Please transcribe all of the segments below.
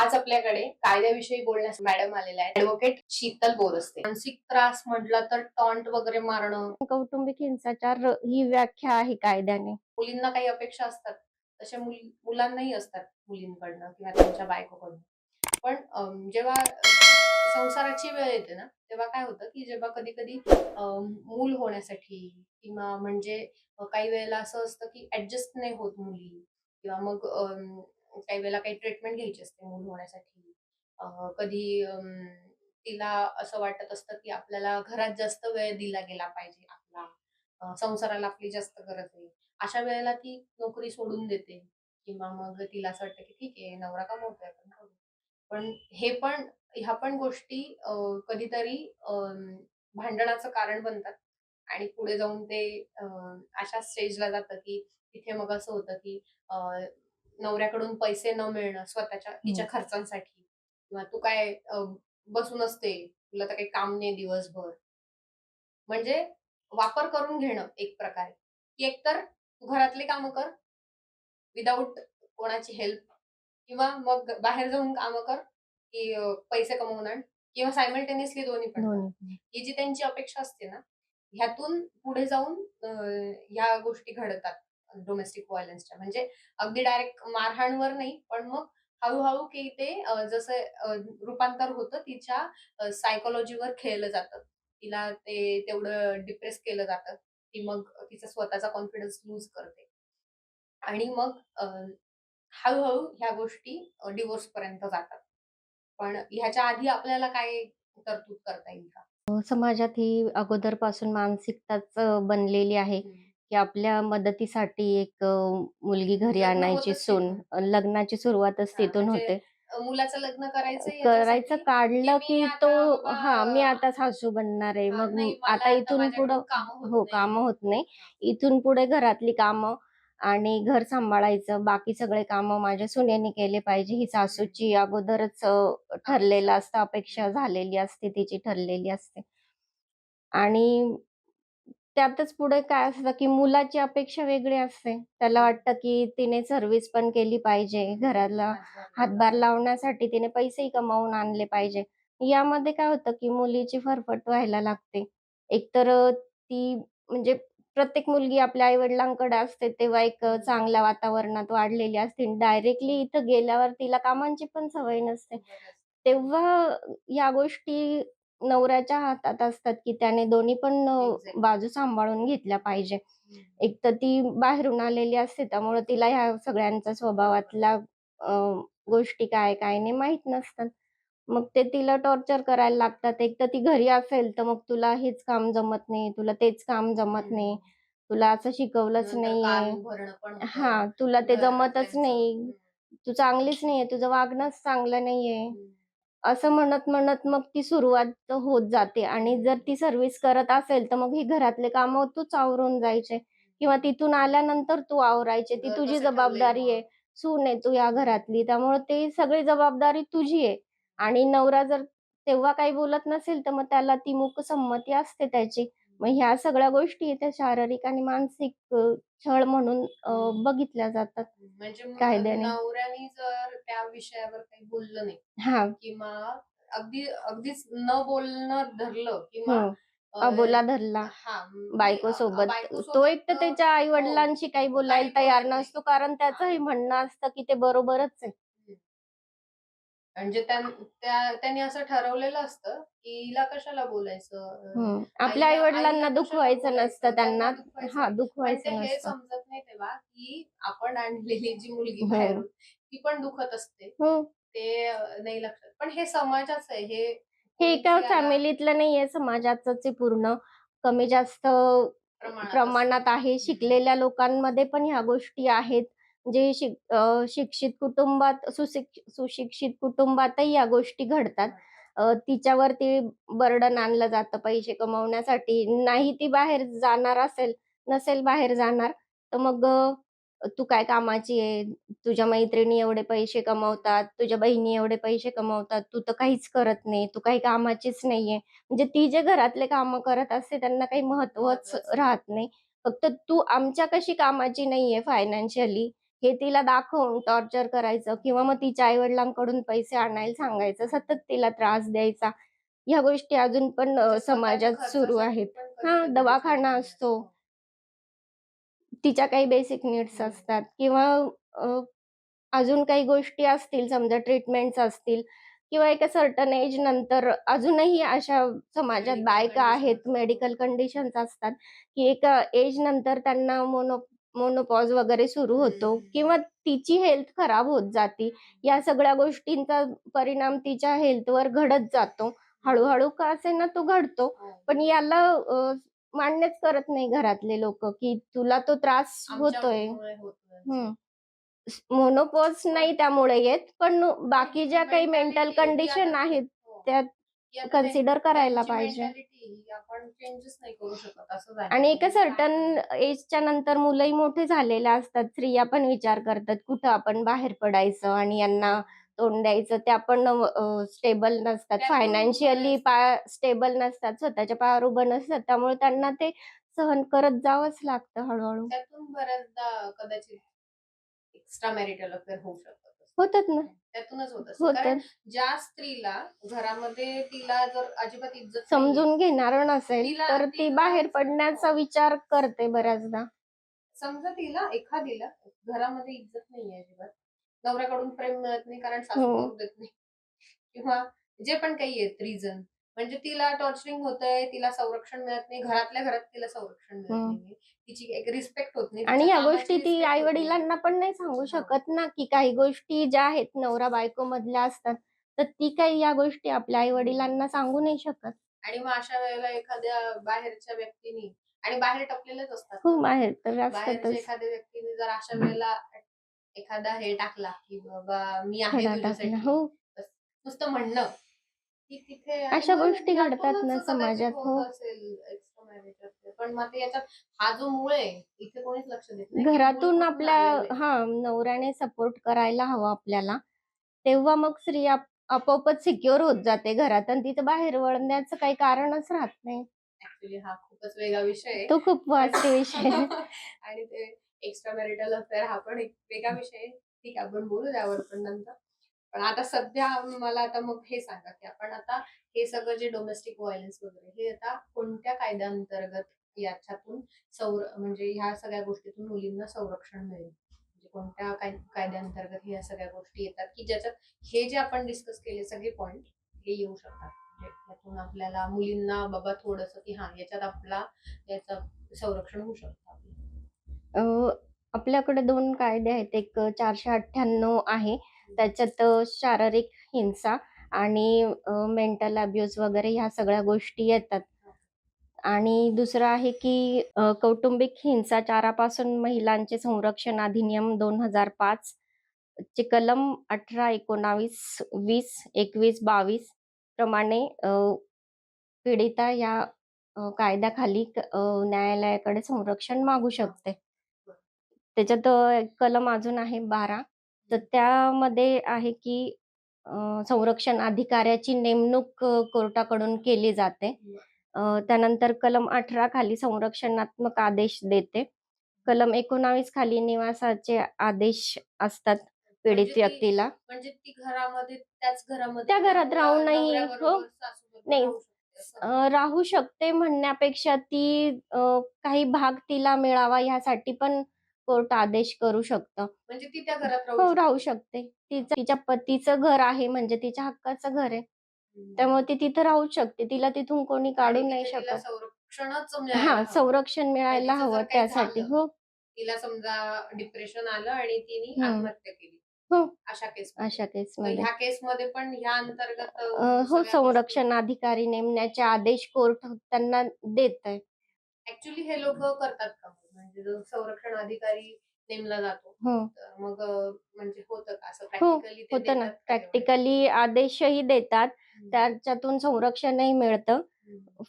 आज आपल्याकडे कायद्याविषयी बोलण्यास मॅडम आलेल्या आहेत. ऍडव्होकेट शीतल बोरस्ते मानसिक त्रास म्हटलं तर टॉन्ट वगैरे मारणं. कौटुंबिक हिंसाचार ही व्याख्या आहे कायद्याने. मुलींना काही अपेक्षा असतात. तशा मुली मुलांनाही असतात मुलींकडनं किंवा त्यांच्या बायकोकडनं. पण अम, जेव्हा संसाराची वेळ येते ना तेव्हा काय होतं की जेव्हा कधी कधी मूल होण्यासाठी किंवा म्हणजे काही वेळेला असं असतं की ऍडजस्ट नाही होत मुली. किंवा मग अम, काही वेळेला काही ट्रीटमेंट घ्यायची असते मूल होण्यासाठी. कधी तिला असं वाटत असतं की आपल्याला घरात जास्त वेळ दिला गेला पाहिजे आपला. संसाराला आपली जास्त गरज आहे. अशा वेळेला ती नोकरी सोडून देते. किंवा मग तिला असं वाटतं की ठीक आहे नवरा कमवतोय आपण करू. पण हे पण ह्या पण गोष्टी कधीतरी भांडणाचं कारण बनतात. आणि पुढे जाऊन ते अशा स्टेजला जातं की तिथे मग असं होतं की नवऱ्याकडून पैसे न मिळणं स्वतःच्या तिच्या खर्चांसाठी. किंवा तू काय बसून असते तुला तर काही काम नाही दिवसभर. म्हणजे वापर करून घेणं एक प्रकारे. की एकतर तू घरातली कामं कर विदाऊट कोणाची हेल्प किंवा मग बाहेर जाऊन कामं कर की पैसे कमवून आण. किंवा सायमल्टेनियसली दोन्ही पण ही जी त्यांची अपेक्षा असते ना ह्यातून पुढे जाऊन ह्या गोष्टी घडतात. डोमेस्टिक व्हायलन्सच्या म्हणजे अगदी डायरेक्ट मारहाणवर नाही पण मग हळूहळू की ते जसं रूपांतर होतं तिच्या सायकोलॉजीवर खेळलं जातं. तिला ते तेवढं डिप्रेस केलं जातं ती मग तिचा स्वतःचा कॉन्फिडन्स लूज करते. आणि मग हळूहळू ह्या गोष्टी डिवोर्स पर्यंत जातात. पण ह्याच्या आधी आपल्याला काय तरतूद करता येईल का? समाजात ही अगोदरपासून मानसिकताच बनलेली आहे. की आपल्या मदतीसाठी एक अ, मुलगी घरी लग्न आणायची सून. लग्नाची सुरुवातच हा, तिथून म्हणजे होते. अ, मुलाचं लग्न करायचं करायचं याच्यासाठी काढलं की तो आता बाबा, हा मी आता सासू बनणार आहे. हा, मग नाही, मला आता आता इथून माझ्याकडून पुढं कामं होत हो नाही. कामं होत नाही. इथून पुढे घरातली कामं आणि घर सांभाळायचं बाकी सगळे कामं माझ्या सुनेने केले पाहिजे. ही सासूची अगोदरच अ, ठरलेलं असतं अपेक्षा झालेली असते तिची ठरलेली असते. आणि त्यातच पुढे काय असतं की मुलाची अपेक्षा वेगळी असते. त्याला वाटतं की तिने सर्व्हिस पण केली पाहिजे घराला हातभार लावण्यासाठी तिने पैसेही कमावून आणले पाहिजे. यामध्ये काय होतं की मुलीची फरफट व्हायला लागते. एकतर ती म्हणजे प्रत्येक मुलगी आपल्या आई वडिलांकडे असते तेव्हा एक चांगल्या वातावरणात वाढलेली असते. डायरेक्टली इथं गेल्यावर तिला कामांची पण सवय नसते. तेव्हा या गोष्टी नवऱ्याच्या हातात असतात की त्याने दोन्ही पण. बाजू सांभाळून घेतल्या पाहिजे एक तर ती बाहेरून आलेली असते त्यामुळे तिला ह्या सगळ्यांचा स्वभावातल्या अ, गोष्टी काय काय नाही माहीत नसतात मग ते तिला टॉर्चर करायला लागतात एक तर ती घरी असेल तर मग तुला हेच काम जमत नाही तुला तेच काम जमत. नाही तुला असं शिकवलंच नाहीये. हा तुला ते जमतच. नाही. तू चांगलीच नाहीये तुझं वागणंच चांगलं नाहीये. असं म्हणत म्हणत मग ती सुरुवात होत जाते. आणि जर ती सर्व्हिस करत असेल तर मग ही घरातले कामं तूच आवरून जायचे. किंवा तिथून आल्यानंतर तू आवरायचे. ती तुझी जबाबदारी आहे. सून आहे तू या घरातली. त्यामुळे ते सगळी जबाबदारी तुझी आहे. आणि नवरा जर तेव्हा काही बोलत नसेल तर मग त्याला ती मूकसंमती असते त्याची. मग ह्या सगळ्या गोष्टी त्या शारीरिक आणि मानसिक छळ म्हणून. बघितल्या जातात म्हणजे कायद्याने. नवऱ्याने जर त्या विषयावर काही बोललं नाही हा किंवा अगदी अगदीच न बोलणं धरलं किंवा अबोला धरला बायको सोबत तो एक तर त्याच्या आई हो, वडिलांशी काही बोलायला तयार. नसतो कारण त्याचं हे म्हणणं असतं की ते बरोबरच आहे म्हणजे त्यां- त्या- त्यांनी असं ठरवलेलं असतं की हिला कशाला बोलायचं. आपल्या आई वडिलांना दुखवायचं? नसतं त्यांना दुखवायचं हा दुखवायचं हे समजत नाही तेव्हा की आपण आणलेली जी मुलगी हो. बाहेरून ती पण दुखत असते. हो. ते नाही लक्षात. पण हे समाजाच आहे. हे हे एका फॅमिलीतलं नाहीये समाजाचंच आहे पूर्ण. कमी जास्त प्रमाणात. आहे. शिकलेल्या लोकांमध्ये पण ह्या गोष्टी आहेत. जे शिक शिक्षित कुटुंबात सुशिक सुशिक्षित कुटुंबातही या गोष्टी घडतात. तिच्यावरती बर्डन आणलं जातं पैसे कमवण्यासाठी. नाही ती बाहेर जाणार असेल नसेल बाहेर जाणार तर मग तू काय कामाची आहे? तुझ्या मैत्रिणी एवढे पैसे कमवतात तुझ्या बहिणी एवढे पैसे कमवतात तू तर काहीच करत नाही तू काही कामाचीच नाहीये. म्हणजे ती जे घरातले कामं करत असते त्यांना काही महत्वाचं. राहत नाही. फक्त तू आमच्या कशी कामाची नाहीये फायनान्शियली हे तिला दाखवून टॉर्चर करायचं किंवा मग तिच्या आई वडिलांकडून पैसे आणायला सांगायचं सतत तिला त्रास द्यायचा ह्या गोष्टी अजून पण समाजात सुरू आहेत हा दवाखाना असतो. तिच्या काही बेसिक नीड्स. असतात किंवा अजून काही गोष्टी असतील समजा ट्रीटमेंट्स असतील किंवा एका सर्टन एज नंतर अजूनही अशा समाजात बायका आहेत. मेडिकल कंडिशन्स असतात की एका एज नंतर त्यांना मोनो मोनोपॉज वगैरे सुरू होतो. किंवा तिची हेल्थ खराब होत जाती या सगळ्या गोष्टींचा परिणाम तिच्या हेल्थवर घडत जातो हळूहळू का असे ना तो घडतो हो. पण याला मान्यच करत नाही घरातले लोक की तुला तो त्रास होतोय मोनोपॉज नाही त्यामुळे येत पण बाकी ज्या काही मेंटल कंडिशन आहेत हो. ती कन्सिडर करायला पाहिजे. mentality आपण चेंजच नाही करू शकत असं झालं आणि एका सर्टन एजच्या नंतर मुलंही मोठे झालेल्या असतात. स्त्रिया पण विचार करतात कुठं आपण बाहेर पडायचं आणि यांना तोंड द्यायचं त्या पण स्टेबल नसतात. फायनान्शियली स्टेबल नसतात स्वतःच्या पायावर उभं नसतात. त्यामुळे त्यांना ते सहन करत जावंच लागतं हळूहळू. त्यातून बऱ्याचदा कदाचित एक्स्ट्रा मॅरिटल अफेअर होऊ शकतात होतात ना. त्यातूनच होत असतं. कारण होतात. ज्या स्त्रीला घरामध्ये तिला जर अजिबात इज्जत नाहीये, समजून घेणार नसेल तिला- तर ती तिला- बाहेर पडण्याचा विचार करते बऱ्याचदा. समजा तिला एखादीला घरामध्ये इज्जत नाही अजिबात. नवऱ्याकडून प्रेम मिळत नाही कारण सासू हो. करू देत नाही. किंवा जे पण काही आहेत रिझन म्हणजे तिला टॉर्चरिंग होतंय तिला संरक्षण मिळत नाही घरातल्या घरात तिला संरक्षण मिळत. नाही तिची एक रिस्पेक्ट होत नाही आणि कामाची गोष्टी ती आई. वडिलांना पण नाही सांगू. शकत ना की काही गोष्टी ज्या आहेत नवरा बायको मधल्या असतात तर ती काही या गोष्टी आपल्या आई वडिलांना सांगू नाही शकत आणि मग अशा वेळेला एखाद्या बाहेरच्या व्यक्तीने आणि बाहेर टपलेलेच असतात हो. बाहेर तर बाहेरच्या एखाद्या व्यक्तीने जर अशा वेळेला एखादा हे टाकला की बाबा मी आहे तुझ्यासाठी हो नुसतं म्हणणं अशा गोष्टी घडतात ना समाजात, हो. असेल extra marriage affair. पण मग ते याच्यात हा जो मूळ आहे इथे कोणीच लक्ष देत नाही की मूळ घरातून आपल्या. हा नवऱ्याने सपोर्ट करायला हवा आपल्याला तेव्हा मग स्त्री आप- आपोआपच सिक्युअर होत जाते घरात आणि तिचं बाहेर वळण्याचं काही कारणच राहत नाही ऍक्च्युली हा खूपच वेगळा विषय आहे तो खूप वास्ट विषय आहे. आणि ते एक्स्ट्रा मॅरिटल अफेअर हा पण एक वेगळा विषय ठीक आहे आपण बोलू त्यावर पण नंतर पण आता सध्या मला आता मग हे सांगा की आपण आता हे सगळं जे डोमेस्टिक व्हायलन्स वगैरे हे आता कोणत्या कायद्याअंतर्गत याच्यातून सौर म्हणजे ह्या सगळ्या गोष्टीतून मुलींना संरक्षण मिळेल? म्हणजे कोणत्या काय- कायद्याअंतर्गत ह्या सगळ्या गोष्टी येतात की ज्याच्यात हे जे आपण डिस्कस केले सगळे पॉइंट हे येऊ शकतात? म्हणजे त्यातून आपल्याला मुलींना बाबा थोडस की हा याच्यात आपला याचं संरक्षण होऊ शकतं आपल्याकडे दोन कायदे आहेत. एक चारशे अठ्ठ्याण्णव आहे त्याच्यात शारीरिक हिंसा आणि मेंटल अब्युज वगैरे ह्या सगळ्या गोष्टी येतात. आणि दुसरं आहे की कौटुंबिक हिंसाचारापासून महिलांचे संरक्षण अधिनियम दोन हजार पाच चे कलम अठरा एकोणावीस वीस एकवीस बावीस प्रमाणे पीडिता या कायद्याखाली न्यायालयाकडे संरक्षण मागू शकते. त्याच्यात कलम अजून आहे बारा तर त्यामध्ये आहे की अ, संरक्षण अधिकाऱ्याची नेमणूक अ, कोर्टाकडून केली जाते अ, त्यानंतर कलम अठरा खाली संरक्षणात्मक आदेश देते कलम एकोणावीस खाली निवासाचे आदेश असतात पीडित म्हणजे ती- व्यक्तीला म्हणजे ती घरामध्ये त्याच घरामध्ये त्या घरात राहूनही, नवऱ्याबरोबर, हो. सासूबरोबर नाही. राहू शकते असं. अ, राहू शकते म्हणण्यापेक्षा ती अ, काही भाग तिला मिळावा ह्यासाठी पण कोर्ट आदेश करू शकतं. म्हणजे ती त्या घरात हो राहू राहू शकते. तिचं तिच्या पतीचं घर आहे म्हणजे तिच्या हक्काचं घर आहे. शकते. त्यामुळे ती तिथं राहू शकते. तिला तिथून कोणी काढू नाही तिथे तिला शकत. संरक्षणच हा हवं. संरक्षण मिळायला तिचं जर हवं काही त्यासाठी. झालं, हो. तिला समजा डिप्रेशन आलं आणि तिने हम्म. आत्महत्या केली. हो. अशा केस अशा केस मध्ये. ह्या केस मध्ये पण ह्या अंतर्गत अ, हो संरक्षण अधिकारी नेमण्याचे आदेश कोर्ट त्यांना देत आहे ऍक्च्युली हे लोक करतात का? म्हणजे जो संरक्षण अधिकारी नेमला जातो. हो. तर मग अ, म्हणजे होतं का असं हो, प्रॅक्टिकली होतं ना. प्रॅक्टिकली आदेशही देतात. त्याच्यातून संरक्षणही मिळतं.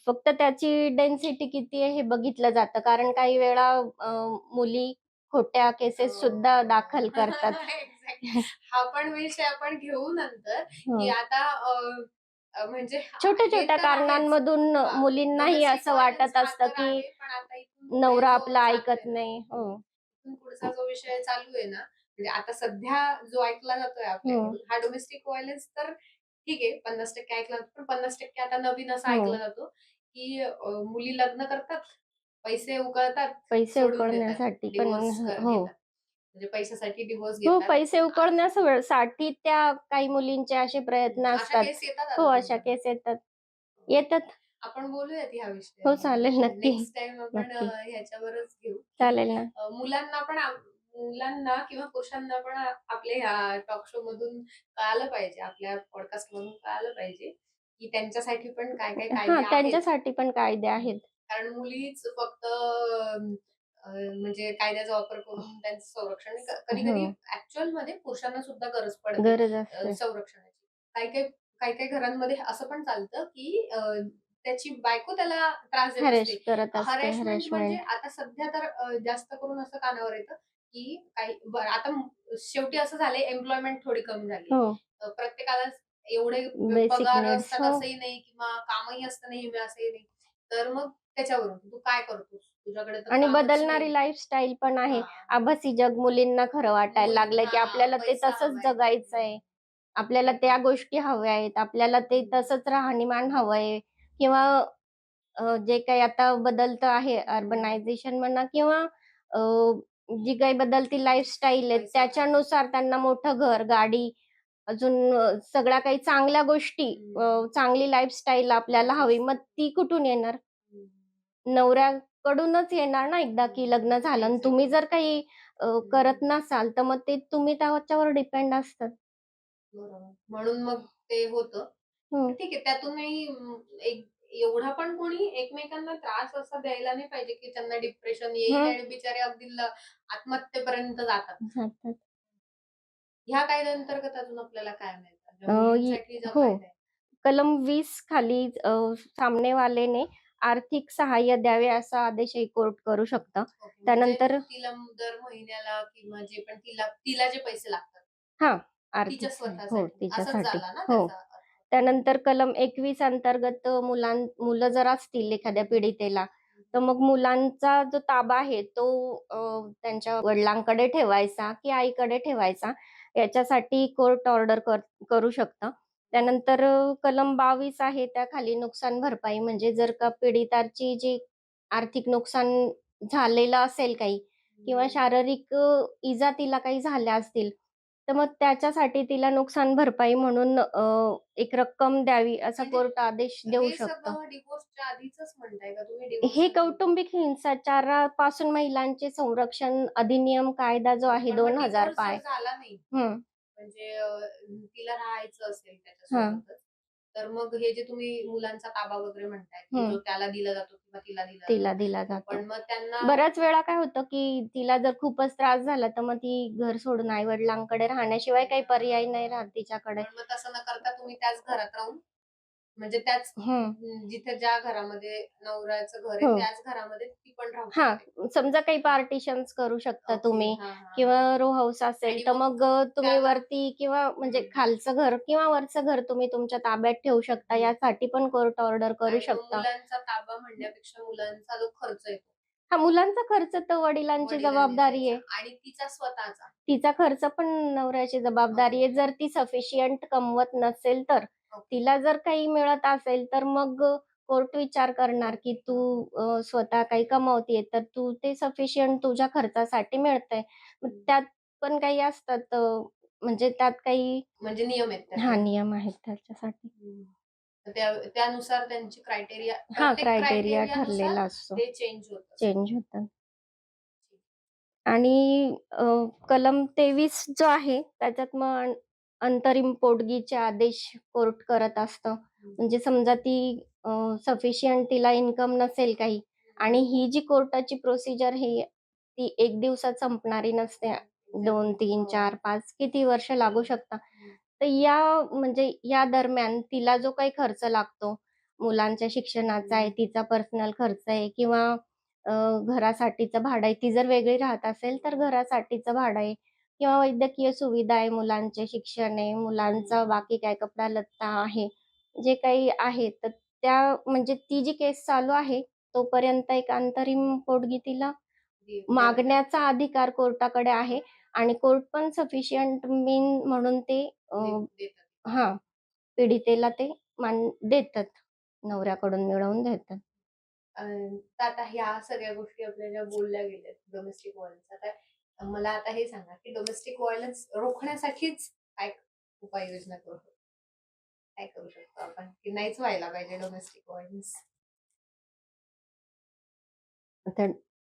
फक्त त्याची डेन्सिटी किती आहे हे बघितलं जातं. कारण काही वेळा अं, मुली खोट्या केसेस सुद्धा दाखल करतात. Exactly. हा पण विषय आपण घेऊ नंतर हो. की आता अ, अ, म्हणजे छोट्या हे छोट्या तर आहेच. कारणांमधून हा, मुलींनाही असं वाटत हा असतं की आहे, पण आता इथून पुढे नवरा आपला ऐकत नाही. हो. पुढचा जो विषय चालू आहे ना म्हणजे आता सध्या जो ऐकला जातोय आपल्याकडून हम्म. हा डोमेस्टिक व्हायलन्स तर ठीक आहे पन्नास टक्के ऐकला जातो पण पन्नास टक्के आता नवीन असं हो. ऐकलं जातो की मुली लग्न करतात पैसे उकळतात पैसे उकळण्यासाठी पण हो. म्हणजे पैशासाठी डिवोर्स हो पैसे उकळण्यासाठी त्या काही मुलींचे असे प्रयत्न असतात. हो अशा. केस येतात. येतात. आपण बोलूयात ह्या विषयावर. हो, चालेल, नक्की. नेक्स्ट टाइम आपण नक्की. अं, ह्याच्यावरच घेऊ. चालेल ना अं, मुलांना पण आप- मुलांना किंवा पुरुषांना पण आ- आपल्या ह्या टॉक शो मधून कळालं पाहिजे आपल्या पॉडकास्ट मधून कळालं पाहिजे की त्यांच्यासाठी पण काय काय कायदे हा आहेत. त्यांच्यासाठी पण कायदे आहेत. कारण मुलीच फक्त अं, अं, म्हणजे कायद्याचा वापर करून त्यांचं संरक्षण कधी कधी हो. ऍक्च्युअलमध्ये पुरुषांना सुद्धा गरज पडते गरज अ, असते. संरक्षणाची. काही काही काही काही घरांमध्ये असं पण चालतं की अ, त्याची बायको त्याला त्रास देत हॅरेश असते करत असते हरेशमेंट म्हणजे आता सध्या तर अ, जास्त करून असं कानावर येतं की काही बरं आता म- शेवटी असं झालंय एम्प्लॉयमेंट थोडी कमी झाली हो अ, प्रत्येकाला एवढे पगार असतात हो. असंही नाही किंवा कामही असतं नेहमी असंही नाही तर मग त्याच्यावरून तू काय करतोस तुझ्याकडे तर आणि कामच बदलणारी नाही. लाईफस्टाईल पण आहे हा. आभासी जग मुलींना खरं वाटायला मुली- लागलंय की हा, आपल्याला ते पैसा तसंच हवाय. जगायचंय आपल्याला त्या गोष्टी हव्या आहेत आपल्याला ते हम्म. तसंच राहणीमान हवंय किंवा जे काही आता बदलतं आहे अर्बनायझेशन म्हणा किंवा जी काही बदलती लाईफस्टाईल आहे त्याच्यानुसार त्यांना मोठं घर गाडी अजून सगळ्या काही चांगल्या गोष्टी. चांगली लाईफस्टाईल आपल्याला हवी मग ती कुठून येणार. नवऱ्याकडूनच येणार ना एकदा की लग्न झालं आणि तुम्ही जर काही करत नसाल तर मग ते तुम्ही त्याच्यावर डिपेंड असतात. म्हणून मग ते होतं. हम्म. ठीक आहे त्यातूनही अं, एक एवढा पण कोणी एकमेकांना त्रास असा द्यायला नाही पाहिजे की त्यांना डिप्रेशन येईल. आणि बिचारे अगदी ल- आत्महत्येपर्यंत जातात जातात. ह्या कायद्याअंतर्गत अजून आपल्याला काय मिळतं जो हो. कायदा आहे. कलम वीस खाली अ, सामनेवालेने आर्थिक सहाय्य द्यावे असा आदेशही कोर्ट करू शकतं ओके, त्यानंतर- म्हणजे तिला दर महिन्याला किंवा जे पण तिला तिला जे पैसे लागतात हा तिच्या आर्थिक सहाय्य. स्वतःसाठी हो असंच तिच्यासाठी झाला ना हो त्याचा? त्यानंतर कलम एकवीस अंतर्गत मुलां मुलं जर असतील एखाद्या पीडितेला तर मग मुलांचा जो ताबा आहे तो त्यांच्या वडिलांकडे ठेवायचा की आईकडे ठेवायचा. याच्यासाठी कोर्ट ऑर्डर करू शकतं. त्यानंतर कलम बावीस आहे त्या खाली नुकसान भरपाई. म्हणजे जर का पीडिताची जी आर्थिक नुकसान झालेलं असेल काही किंवा शारीरिक इजा तिला काही झाल्या असतील तर मग त्याच्यासाठी तिला नुकसान भरपाई म्हणून अ, एक रक्कम द्यावी असा म्हणजे कोर्ट आदेश देऊ हे शकतो. सगळं डिवोर्सच्या आधीच म्हणताय का तुम्ही? divorce हे? कौटुंबिक हिंसाचारापासून महिलांचे संरक्षण अधिनियम कायदा जो आहे पण दोन हजार divorce पाय जर झाला नाही. हम्म. म्हणजे अं, तिला राहायचं असेल त्याच्यासोबतच. तर मग हे जे तुम्ही मुलांचा ताबा वगैरे म्हणताय हम्म. जो त्याला दिला जातो किंवा तिला दिला तिला जातो. दिला जातो पण मग त्यांना बऱ्याच वेळा काय होतं की तिला जर खूपच त्रास झाला तर मग ती घर सोडून आई वडिलांकडे राहण्याशिवाय काही पर्याय नाही राहत तिच्याकडे पण मग तसं न करता तुम्ही त्याच घरात राहून म्हणजे त्याच जिथे ज्या घरामध्ये नवऱ्याचं घर हो. आहे त्याच घरामध्ये ती पण राहू हा शकते. समजा काही पार्टिशन्स करू शकता तुम्ही हा, हा. किंवा रो हाऊस आणि असेल तर मग मग अ, तुम्ही त्याला- वरती किंवा म्हणजे हम्म. खालचं घर किंवा वरचं घर तुम्ही तुमच्या ताब्यात ठेवू शकता हम्म. यासाठी पण कोर्ट ऑर्डर आणि करू मग शकता मुलांचा ताबा म्हणण्यापेक्षा मुलांचा जो खर्च येतो हा मुलांचा खर्च तर वडिलांची वडिलांनी जबाबदारी आहे द्यायचा. आणि तिचा स्वतःचा तिचा खर्च पण नवऱ्याची जबाबदारी आहे जर ती सफिशियंट कमवत नसेल तर. तिला जर काही मिळत असेल तर मग कोर्ट विचार करणार की तू स्वतः काही कमवतीये तर तू ते सफिशियंट तुझ्या खर्चासाठी मिळतंय. त्यात पण काही असतात म्हणजे त्यात काही म्हणजे नियम आहेत. हा नियम आहेत त्याच्यासाठी. त्यानुसार त्यांची क्रायटेरिया हा क्रायटेरिया ठरलेला असतो. ते चेंज होत. चेंज होतात आणि कलम तेवीस जो आहे त्याच्यात मग अंतरिम पोटगीचे आदेश कोर्ट करत असतं. म्हणजे समजा ती सफिशियंट तिला इन्कम नसेल काही आणि ही जी कोर्टाची प्रोसिजर ही ती एक दिवसात संपणारी नसते. दोन तीन चार पाच किती वर्ष लागू शकतात तर या म्हणजे या दरम्यान तिला जो काही खर्च लागतो मुलांच्या शिक्षणाचा आहे तिचा पर्सनल खर्च आहे किंवा घरासाठीचं भाडं आहे ती जर वेगळी राहत असेल तर घरासाठीचं भाडं आहे. किंवा वैद्यकीय सुविधा आहे मुलांचे शिक्षण आहे मुलांचा बाकी काय कपडा लत्ता आहे जे काही आहे तर त्या म्हणजे ती जी केस चालू आहे तोपर्यंत एक अंतरिम पोटगी तिला मागण्याचा अधिकार कोर्टाकडे आहे आणि कोर्ट पण सफिशियंट मीन म्हणून ते हां, पीडितेला ते मान देतात. नवऱ्याकडून मिळवून देतात. आता ह्या सगळ्या गोष्टी आपल्या ज्या बोलल्या गेल्यात डोमेस्टिक व्हायलन्स आता मला आता हे सांगा की डोमेस्टिक व्हायलन्स रोखण्यासाठीच काय उपाययोजना करू काय करू शकतो आपण? की नाहीच व्हायला पाहिजे डोमेस्टिक व्हायलन्स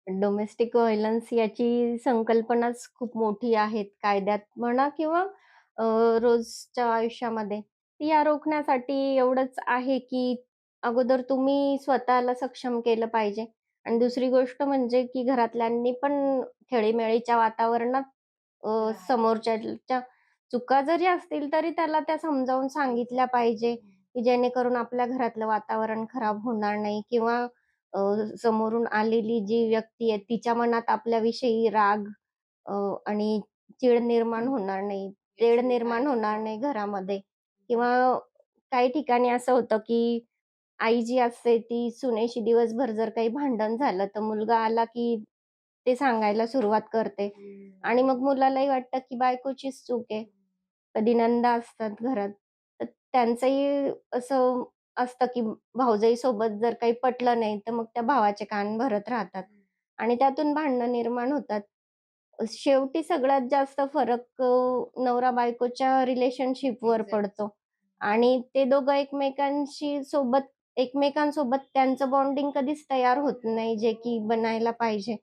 डोमेस्टिक व्हायलन्स याची संकल्पनाच खूप मोठी आहेत कायद्यात म्हणा किंवा रोजच्या आयुष्यामध्ये. या रोखण्यासाठी एवढंच आहे की अगोदर तुम्ही स्वतःला सक्षम केलं पाहिजे. आणि दुसरी गोष्ट म्हणजे की घरातल्यांनी पण खेळीमेळीच्या वातावरणात. समोरच्याच्या चुका जरी असतील तरी त्याला त्या समजावून सांगितल्या पाहिजे की जेणेकरून आपल्या घरातलं वातावरण खराब होणार नाही किंवा समोरून आलेली जी व्यक्ती आहे तिच्या मनात आपल्याविषयी राग आणि चीड निर्माण होणार नाही, तेढ निर्माण होणार नाही घरामध्ये किंवा काही ठिकाणी असं होतं की आई जी असते ती सुनेशी दिवसभर जर काही भांडण झालं तर मुलगा आला की ते सांगायला सुरुवात करते आणि मग मुलालाही वाटतं की बायकोचीच चूक आहे. कधी नंदा असतात घरात, तर त्यांचंही असं असतं की भावजाईसोबत जर काही पटलं नाही, तर मग त्या भावाचे कान भरत राहतात आणि त्यातून भांडणं निर्माण होतात. शेवटी सगळ्यात जास्त फरक अ, नवरा-बायकोच्या रिलेशनशिपवर. पडतो आणि ते दोघं एकमेकांशी सोबत एकमेकांसोबत त्यांचं बॉन्डिंग कधीच तयार होत नाही, जे की बनायला पाहिजे.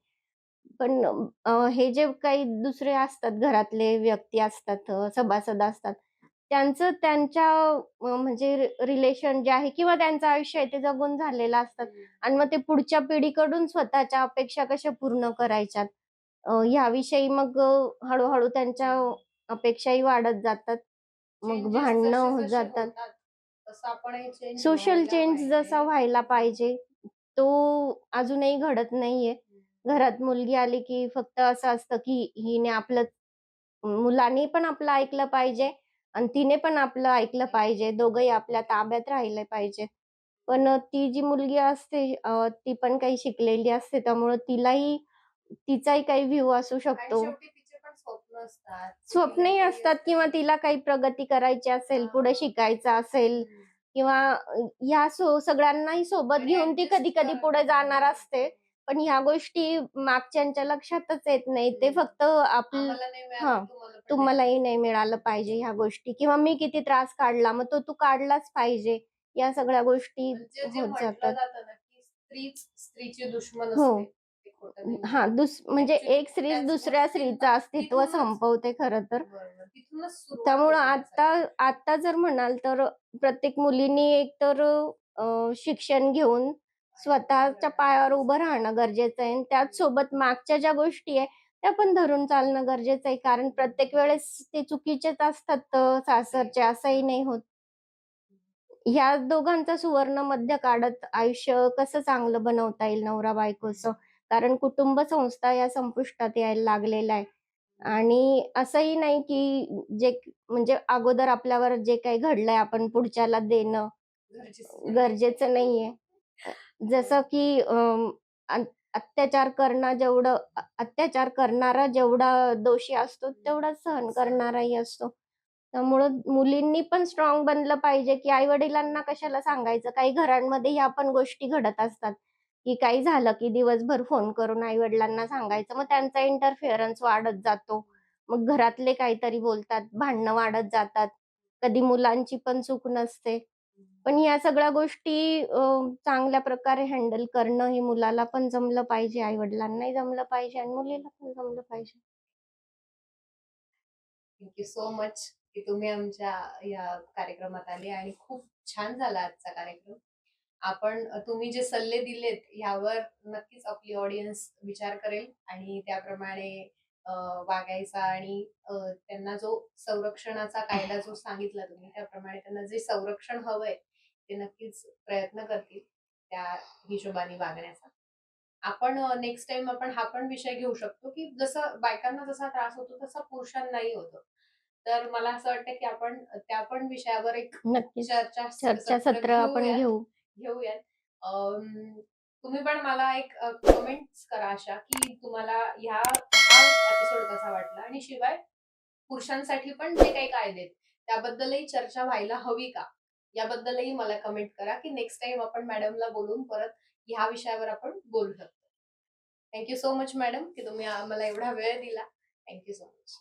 पण हे जे काही दुसरे असतात घरातले व्यक्ती असतात, सभासद असतात, त्यांचं त्यांच्या म्हणजे रिलेशन जे आहे किंवा त्यांचं आयुष्य आहे ते जगून झालेलं असतात आणि मग ते पुढच्या पिढीकडून स्वतःच्या अपेक्षा कशा पूर्ण करायच्यात ह्याविषयी मग हळू-हळू त्यांच्या अपेक्षाही वाढत जातात. मग भांडणं होत जातात. सोशल चेंज जसा व्हायला पाहिजे, तो अजूनही घडत नाहीये. घरात मुलगी आली की फक्त असं असतं की हिने आपलं मुलांनी पण आपलं ऐकलं पाहिजे आणि तिने पण आपलं ऐकलं पाहिजे. दोघंही आपल्या ताब्यात राहिले पाहिजेत. पण ती जी मुलगी असते ती पण काही शिकलेली असते. त्यामुळं तिलाही तिचाही काही व्ह्यू असू शकतो. शेवटी तिचे पण स्वप्न असतात स्वप्नही तिला असतात किंवा तिला काही प्रगती करायची असेल, पुढे शिकायचं असेल किंवा ह्या सो सगळ्यांनाही सोबत तरी घेऊन ती कधी-कधी करणं. पुढे जाणार असते. पण ह्या गोष्टी मागच्यांच्या लक्षातच येत नाही. ते फक्त आपलं हां, तुम्हालाही नाही मिळालं पाहिजे ह्या गोष्टी किंवा मी किती त्रास काढला, मग तो तू काढलाच पाहिजे. या सगळ्या गोष्टी म्हणजे होत जातात. स्त्रीच स्त्रीची दुश्मन हो. हां, दुस म्हणजे Actually एक त्याच दुसऱ्या स्त्रीचं अस्तित्व संपवते खरं तर. त्यामुळं आता. आता जर म्हणाल तर प्रत्येक मुलीनी एकतर अ, शिक्षण घेऊन स्वतःच्या पायावर उभं राहणं गरजेचं आहे त्याच सोबत मागच्या ज्या गोष्टी आहे त्या पण धरून चालणं गरजेचं आहे. कारण प्रत्येक वेळेस ते चुकीचेच असतात सासरचे असंही नाही होत. ह्या दोघांचं सुवर्ण मध्य काढत आयुष्य कसं चांगलं बनवता येईल नवरा-बायकोचं. कारण कुटुंब संस्था या संपुष्टात यायला लागलेल्या आहे. आणि असंही नाही की जे म्हणजे अगोदर आपल्यावर जे काही घडलंय आपण पुढच्याला देणं गरजेचं नाहीये. जसं की अत्याचार करणं जेवढं अत्याचार करणारा जेवढा दोषी असतो, तेवढाच सहन करणाराही असतो. त्यामुळं मुलींनी पण स्ट्राँग बनलं पाहिजे, की आई-वडिलांना कशाला सांगायचं. काही घरांमध्ये ह्या पण गोष्टी घडत असतात, की काही झालं की दिवसभर फोन करून आई-वडिलांना सांगायचं. मग त्यांचा इंटरफिअरन्स वाढत जातो. मग घरातले काहीतरी बोलतात, भांडणं वाढत जातात. कधी मुलांची पण चूक नसते. पण या सगळ्या गोष्टी चांगल्या प्रकारे हँडल करणं हे मुलाला पण जमलं पाहिजे, आई-वडिलांनाही जमलं पाहिजे आणि मुलीला पण जमलं पाहिजे. थँक्यू सो मच की तुम्ही आमच्या या कार्यक्रमात आले आणि खूप छान झाला आजचा कार्यक्रम. आपण तुम्ही जे सल्ले दिलेत यावर नक्कीच आपली ऑडियन्स विचार करेल आणि त्याप्रमाणे वागायचा आणि त्यांना जो संरक्षणाचा कायदा जो सांगितला तुम्ही त्याप्रमाणे त्यांना जे संरक्षण हवंय ते नक्कीच प्रयत्न करतील त्या हिशोबाने वागण्याचा. आपण नेक्स्ट टाईम आपण हा पण विषय घेऊ शकतो, की जसं बायकांना जसा त्रास होतो तसा पुरुषांनाही होतो. तर मला असं वाटतं, की आपण त्या पण विषयावर एक नक्कीच चर्चा चर्चासत्र आपण. घेऊ. घेऊयात. तुम्ही पण मला एक कमेंट्स करा अशा की तुम्हाला ह्या हा एपिसोड कसा वाटला? आणि शिवाय पुरुषांसाठी पण जे काही कायदे आहेत त्याबद्दलही चर्चा व्हायला हवी का? याबद्दलही मला कमेंट करा की नेक्स्ट टाइम आपण मॅडमला बोलून परत ह्या विषयावर आपण बोलू शकतो. थँक्यू सो मच मॅडम की तुम्ही मला एवढा वेळ दिला. Thank you so much